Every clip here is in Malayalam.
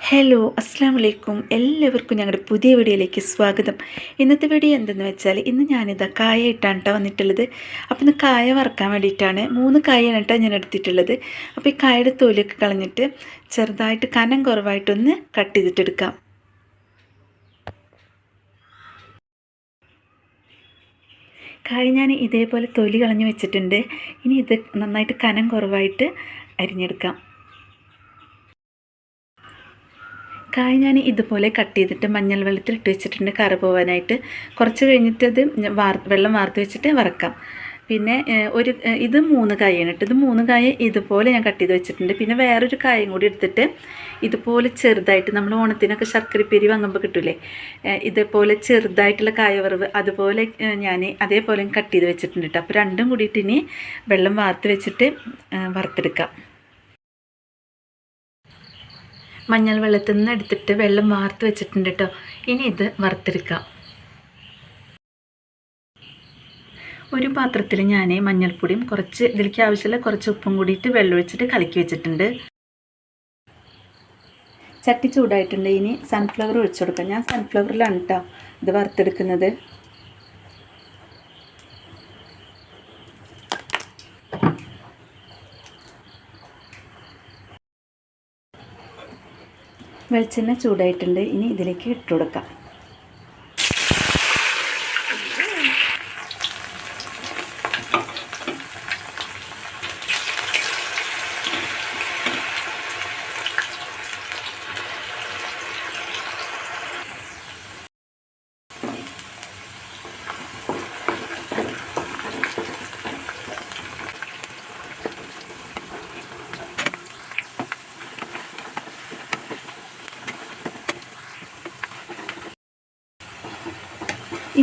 ഹലോ അസ്സാം വലൈക്കും എല്ലാവർക്കും ഞങ്ങളുടെ പുതിയ വീഡിയോയിലേക്ക് സ്വാഗതം. ഇന്നത്തെ വീഡിയോ എന്തെന്ന് വെച്ചാൽ ഇന്ന് ഞാനിതാ കായ ഇട്ടാണ് കേട്ടോ വന്നിട്ടുള്ളത്. അപ്പോൾ ഇന്ന് കായ വറക്കാൻ വേണ്ടിയിട്ടാണ് മൂന്ന് കായാണ് കേട്ടോ ഞാൻ എടുത്തിട്ടുള്ളത്. അപ്പോൾ ഈ കായയുടെ തൊലിയൊക്കെ കളഞ്ഞിട്ട് ചെറുതായിട്ട് കനം കുറവായിട്ടൊന്ന് കട്ട് ചെയ്തിട്ടെടുക്കാം. കായ ഞാൻ ഇതേപോലെ തൊലി കളഞ്ഞ് വെച്ചിട്ടുണ്ട്. ഇനി ഇത് നന്നായിട്ട് കനം കുറവായിട്ട് അരിഞ്ഞെടുക്കാം. കായ ഞാൻ ഇതുപോലെ കട്ട് ചെയ്തിട്ട് മഞ്ഞൾ വെള്ളത്തിൽ ഇട്ട് വെച്ചിട്ടുണ്ട്. കറ പോകാനായിട്ട് കുറച്ച് കഴിഞ്ഞിട്ട് അത് വാർ വെള്ളം വാർത്ത് വെച്ചിട്ട് വറക്കാം. പിന്നെ ഒരു ഇത് മൂന്ന് കായാണ് ഇട്ടത്. ഇത് മൂന്ന് കായ ഇതുപോലെ ഞാൻ കട്ട് ചെയ്ത് വെച്ചിട്ടുണ്ട്. പിന്നെ വേറൊരു കായും കൂടി എടുത്തിട്ട് ഇതുപോലെ ചെറുതായിട്ട് നമ്മൾ ഓണത്തിനൊക്കെ ശർക്കരപ്പേരി വാങ്ങുമ്പോൾ കിട്ടൂലേ ഇതുപോലെ ചെറുതായിട്ടുള്ള കായ വറവ് അതുപോലെ ഞാൻ അതേപോലെ കട്ട് ചെയ്ത് വെച്ചിട്ടുണ്ട് കേട്ടോ അപ്പോൾ രണ്ടും കൂടിയിട്ട് ഇനി വെള്ളം വാർത്ത് വെച്ചിട്ട് വറുത്തെടുക്കാം. മഞ്ഞൾ വെള്ളത്തിൽ നിന്ന് എടുത്തിട്ട് വെള്ളം വാർത്ത് വെച്ചിട്ടുണ്ട് കേട്ടോ ഇനി ഇത് വറുത്തെടുക്കാം. ഒരു പാത്രത്തിൽ ഞാൻ മഞ്ഞൾപ്പൊടിയും കുറച്ച് ഇതിലേക്ക് ആവശ്യമുള്ള കുറച്ച് ഉപ്പും കൂടിയിട്ട് വെള്ളമൊഴിച്ചിട്ട് കലക്കി വെച്ചിട്ടുണ്ട്. ചട്ടി ചൂടായിട്ടുണ്ട്. ഇനി സൺഫ്ലവർ ഒഴിച്ചു കൊടുക്കാം. ഞാൻ സൺഫ്ലവറിലാണ് കേട്ടോ ഇത് വറുത്തെടുക്കുന്നത്. വെളിച്ചെണ്ണ ചൂടായിട്ടുണ്ട്. ഇനി ഇതിലേക്ക് ഇട്ട് കൊടുക്കാം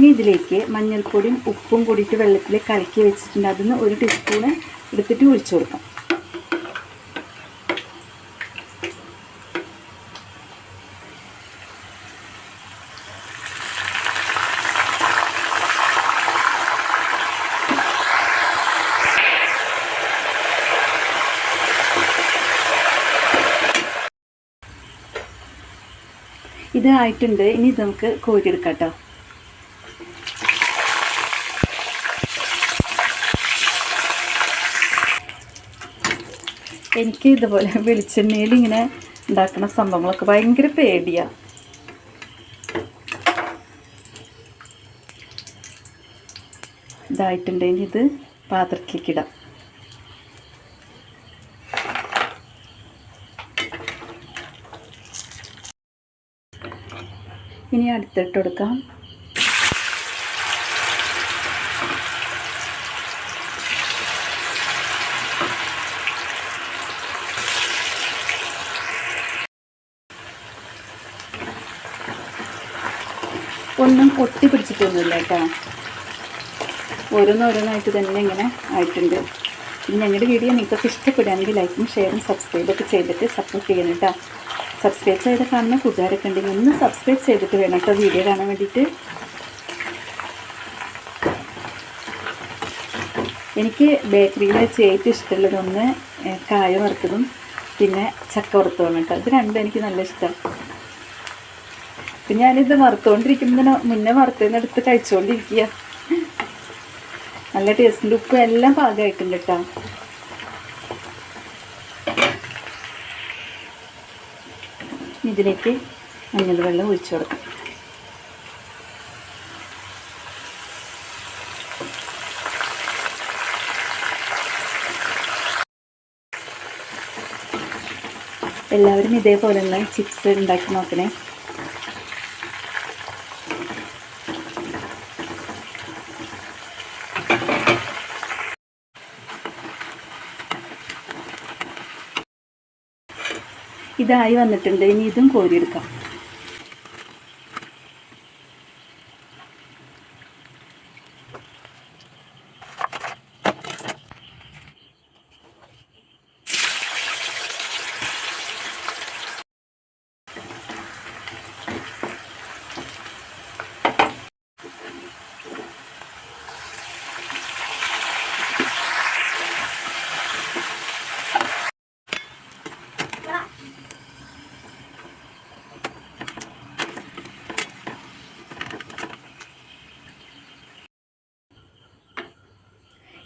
ഇനി ഇതിലേക്ക് മഞ്ഞൾപ്പൊടിയും ഉപ്പും കൂടിയിട്ട് വെള്ളത്തിൽ കലക്കി വെച്ചിട്ടുണ്ട്. അതിന് ഒരു ടീസ്പൂണ് എടുത്തിട്ട് ഒഴിച്ചു കൊടുക്കാം. ഇതായിട്ടുണ്ട് ഇനി നമുക്ക് കോരിയെടുക്കാം കേട്ടോ. എനിക്ക് ഇതുപോലെ വെളിച്ചെണ്ണയിൽ ഇങ്ങനെ ഉണ്ടാക്കുന്ന സംഭവങ്ങളൊക്കെ ഭയങ്കര പേടിയാണ് ഇതായിട്ടുണ്ടെങ്കിൽ ഇത് പാത്രത്തിലേക്ക് ഇടാം. ഇനി അടുത്തിട്ട് കൊടുക്കാം. ഒന്നും ഒട്ടി പിടിച്ചിട്ടൊന്നുമില്ല കേട്ടോ. ഓരോന്നോരോന്നായിട്ട് തന്നെ ഇങ്ങനെ ആയിട്ടുണ്ട്. ഇനി ഞങ്ങളുടെ വീഡിയോ നിങ്ങൾക്ക് ഇഷ്ടപ്പെടുകയാണെങ്കിൽ ലൈക്കും ഷെയറും സബ്സ്ക്രൈബൊക്കെ ചെയ്തിട്ട് സപ്പോർട്ട് ചെയ്യണം കേട്ടോ. സബ്സ്ക്രൈബ് ചെയ്ത കാണുന്ന കൂട്ടുകാരൊക്കെ ഉണ്ടെങ്കിൽ ഒന്ന് സബ്സ്ക്രൈബ് ചെയ്തിട്ട് വേണം കേട്ടോ വീഡിയോ കാണാൻ വേണ്ടിയിട്ട്. എനിക്ക് ബേക്കറിയിൽ വെച്ച് ഏറ്റവും ഇഷ്ടമുള്ളത് ഒന്ന് കായ വറുത്തതും പിന്നെ ചക്ക വറുത്തതും കേട്ടോ. ഇത് രണ്ടും എനിക്ക് നല്ല ഇഷ്ടമാണ് അപ്പം ഞാനിത് വറുത്തുകൊണ്ടിരിക്കുന്നതിന് മുന്നേ വറുത്തതിന് എടുത്ത് കഴിച്ചുകൊണ്ടിരിക്കുക നല്ല ടേസ്റ്റിന്റെ ഉപ്പ് എല്ലാം പാകമായിട്ടുണ്ട് കേട്ടോ ഇതിലേക്ക് മഞ്ഞൾ വെള്ളം ഒഴിച്ചു കൊടുക്കും. എല്ലാവരും ഇതേപോലെയുള്ള ചിപ്സ് ഉണ്ടാക്കി നോക്കണേ. ഇതായി വന്നിട്ടുണ്ട്. ഇനി ഇതും കോരിയെടുക്കാം.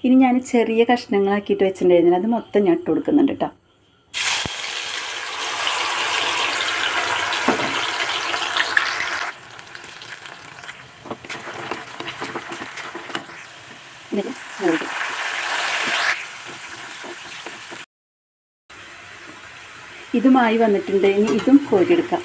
ഇനി ഞാൻ ചെറിയ കഷ്ണങ്ങളാക്കിയിട്ട് വെച്ചിട്ടുണ്ടായിരുന്നില്ല. അത് മൊത്തം ഞാൻ ഇട്ട് കൊടുക്കുന്നുണ്ട് കേട്ടോ ഇതുമായി വന്നിട്ടുണ്ട്. ഇനി ഇതും കോരിയെടുക്കാം.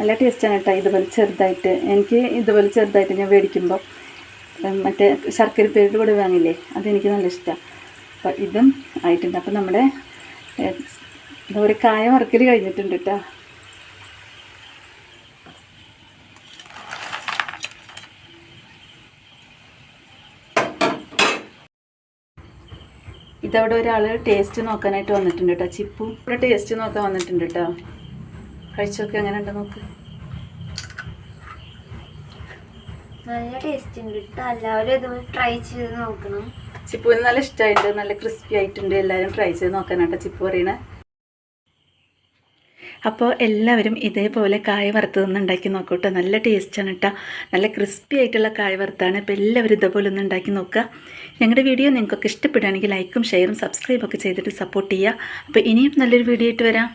നല്ല ടേസ്റ്റാണ് കേട്ടോ ഇതുപോലെ ചെറുതായിട്ട്. എനിക്ക് ഇതുപോലെ ചെറുതായിട്ട് ഞാൻ മേടിക്കുമ്പോൾ മറ്റേ ശർക്കര പേരുടെ കൂടെ വാങ്ങില്ലേ അതെനിക്ക് നല്ല ഇഷ്ടമാണ് അപ്പോൾ ഇതും ആയിട്ടുണ്ട്. അപ്പോൾ നമ്മുടെ എന്താ പറയുക കായ വറക്കൽ കഴിഞ്ഞിട്ടുണ്ട് കേട്ടോ ഇതവിടെ ഒരാൾ ടേസ്റ്റ് നോക്കാനായിട്ട് വന്നിട്ടുണ്ട് കേട്ടോ ചിപ്പു ഇവിടെ ടേസ്റ്റ് നോക്കാൻ വന്നിട്ടുണ്ട് കേട്ടോ കഴിച്ചു നോക്കി അങ്ങനെ ഉണ്ട് നോക്ക്? നല്ല ടേസ്റ്റ് ഉണ്ട് കേട്ടോ എല്ലാവരും ട്രൈ ചെയ്ത് നോക്കണം. ചിപ്പുവിന് നല്ല ഇഷ്ടമായിട്ട് നല്ല ക്രിസ്പി ആയിട്ടുണ്ട്. എല്ലാവരും ട്രൈ ചെയ്ത് നോക്കാനാട്ടോ ചിപ്പു പറയണേ. അപ്പോൾ എല്ലാവരും ഇതേപോലെ കായ വറുത്തതൊന്ന് ഉണ്ടാക്കി നോക്കൂട്ടോ നല്ല ടേസ്റ്റാണ് കേട്ടോ നല്ല ക്രിസ്പി ആയിട്ടുള്ള കായ വറുത്താണ്. അപ്പോൾ എല്ലാവരും ഇതേപോലെ ഒന്ന് ഉണ്ടാക്കി നോക്കുക. ഞങ്ങളുടെ വീഡിയോ നിങ്ങൾക്കൊക്കെ ഇഷ്ടപ്പെടുകയാണെങ്കിൽ ലൈക്കും ഷെയറും സബ്സ്ക്രൈബൊക്കെ ചെയ്തിട്ട് സപ്പോർട്ട് ചെയ്യുക. അപ്പോൾ ഇനിയും നല്ലൊരു വീഡിയോ ആയിട്ട് വരാം.